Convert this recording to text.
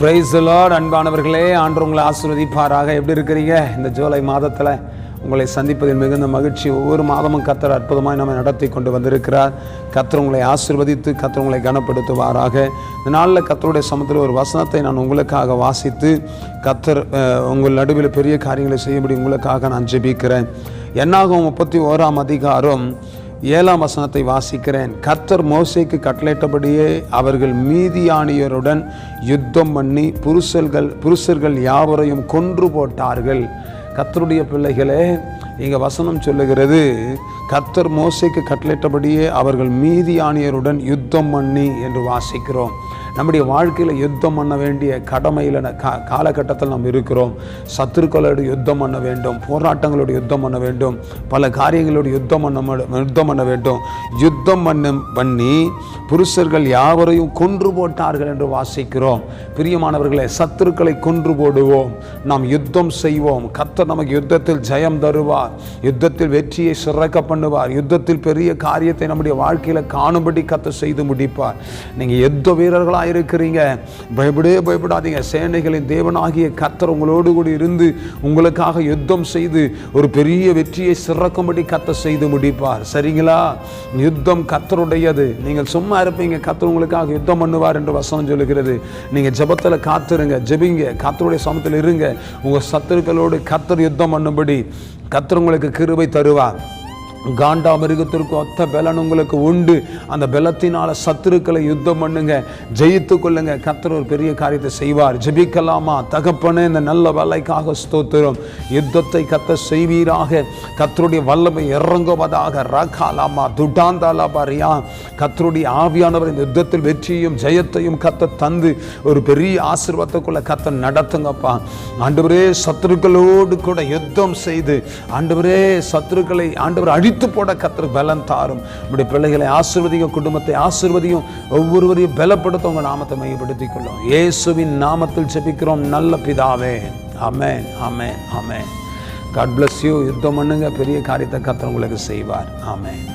Price அன்பானவர்களே. ஆண்டு உங்களை ஆசீர்வதிப்பாராக. எப்படி இருக்கிறீங்க? இந்த ஜூலை மாதத்தில் உங்களை சந்திப்பதில் மிகுந்த மகிழ்ச்சி. ஒவ்வொரு மாதமும் கத்தர் அற்புதமாக நம்ம நடத்தி கொண்டு வந்திருக்கிறார். கத்தர் உங்களை ஆசிர்வதித்து கத்தர் உங்களை கனப்படுத்துவாராக. இந்த நாளில் கத்தருடைய சமத்தில் ஒரு வசனத்தை நான் உங்களுக்காக வாசித்து கத்தர் உங்கள் நடுவில் பெரிய காரியங்களை செய்யும்படி உங்களுக்காக நான் ஜெபிக்கிறேன். என்னாகும் முப்பத்தி ஓராம் அதிகாரம் ஏழாம் வசனத்தை வாசிக்கிறேன். கர்த்தர் மோசைக்கு கட்டளையிட்டபடியே அவர்கள் மீதியானியருடன் யுத்தம் பண்ணி புருஷர்கள் புருஷர்கள் யாவரையும் கொன்று போட்டார்கள். கர்த்தருடைய பிள்ளைகளே இங்கே வசனம் சொல்லுகிறது கர்த்தர் மோசைக்கு கட்டளையிட்டபடியே அவர்கள் மீதியானியருடன் யுத்தம் பண்ணி என்று வாசிக்கிறோம். நம்முடைய வாழ்க்கையில் யுத்தம் பண்ண வேண்டிய கடமையில் கா காலகட்டத்தில் நாம் இருக்கிறோம். சத்துருக்களோடு யுத்தம் பண்ண வேண்டும். போராட்டங்களோடு யுத்தம் பண்ண வேண்டும். பல காரியங்களோடு யுத்தம் பண்ண யுத்தம் பண்ண வேண்டும். யுத்தம் பண்ண பண்ணி புருஷர்கள் யாவரையும் கொன்று போட்டார்கள் என்று வாசிக்கிறோம். பிரியமானவர்களை சத்துருக்களை கொன்று போடுவோம். நாம் யுத்தம் செய்வோம். கர்த்தர் நமக்கு யுத்தத்தில் ஜெயம் தருவார். யுத்தத்தில் வெற்றியை சிறக்க பண்ணுவார். யுத்தத்தில் பெரிய காரியத்தை நம்முடைய வாழ்க்கையில் காணும்படி கத்த செய்து முடிப்பார். நீங்கள் யுத்த வீரர்களாக இருக்கிறீங்க. பயப்படவே பயப்படாதீங்க. சேனைகளின் தேவனாகிய கத்தர் உங்களோடு கூட இருந்து உங்களுக்காக யுத்தம் செய்து ஒரு பெரிய வெற்றியை சிறக்கும்படி கத்த செய்து முடிப்பார். சரிங்களா? யுத்தம் கத்தருடையது நீங்கள் சும்மா இருப்பீங்க. கத்தர் உங்களுக்காக யுத்தம் பண்ணுவார் என்று வசனம் சொல்லுகிறது. நீங்கள் ஜபத்தில் காத்துருங்க. ஜெபிங்க. கத்தருடைய சமத்தில் இருங்க. உங்கள் சத்துருக்களோடு கத்தர் யுத்தம் பண்ணும்படி கத்தர் உங்களுக்கு கிருபை தருவார். காண்டா மிருகத்திற்கு ஒத்த பலன் உங்களுக்கு உண்டு. அந்த பலத்தினால சத்துருக்களை யுத்தம் பண்ணுங்க ஜெயித்து கொள்ளுங்க. கத்தர் ஒரு பெரிய காரியத்தை செய்வார். ஜபிக்கலாமா? தகப்பனே இந்த நல்ல வேலைக்காக ஸ்தோத்திரம். யுத்தத்தை கத்த செய்வீராக. கத்தருடைய வல்லமை இறங்குவதாக. ரகாலாமா துட்டாந்தாலாபாரியா. கத்தருடைய ஆவியானவர் இந்த யுத்தத்தில் வெற்றியும் ஜெயத்தையும் கத்த தந்து ஒரு பெரிய ஆசிர்வாதத்துக்குள்ள கத்த நடத்துங்கப்பா. ஆண்டவரே சத்துருக்களோடு கூட யுத்தம் செய்து ஆண்டவரே சத்துருக்களை ஆண்டவர் அழித்து போட கத்தர் பலன் தாரும். நம்முடைய பிள்ளைகளை ஆசீர்வதிங்க குடும்பத்தை ஆசிர்வதியும் ஒவ்வொருவரையும் பலப்படுத்த உங்கள் நாமத்தை மையப்படுத்திக் கொள்ளும் இயேசுவின் நாமத்தில் ஜெபிக்கிறோம். நல்ல பிதாவே. Amen amen amen God bless you யுத்தம் பண்ணுங்க. பெரிய காரியத்தை கத்தர் உங்களுக்கு செய்வார். ஆமென்.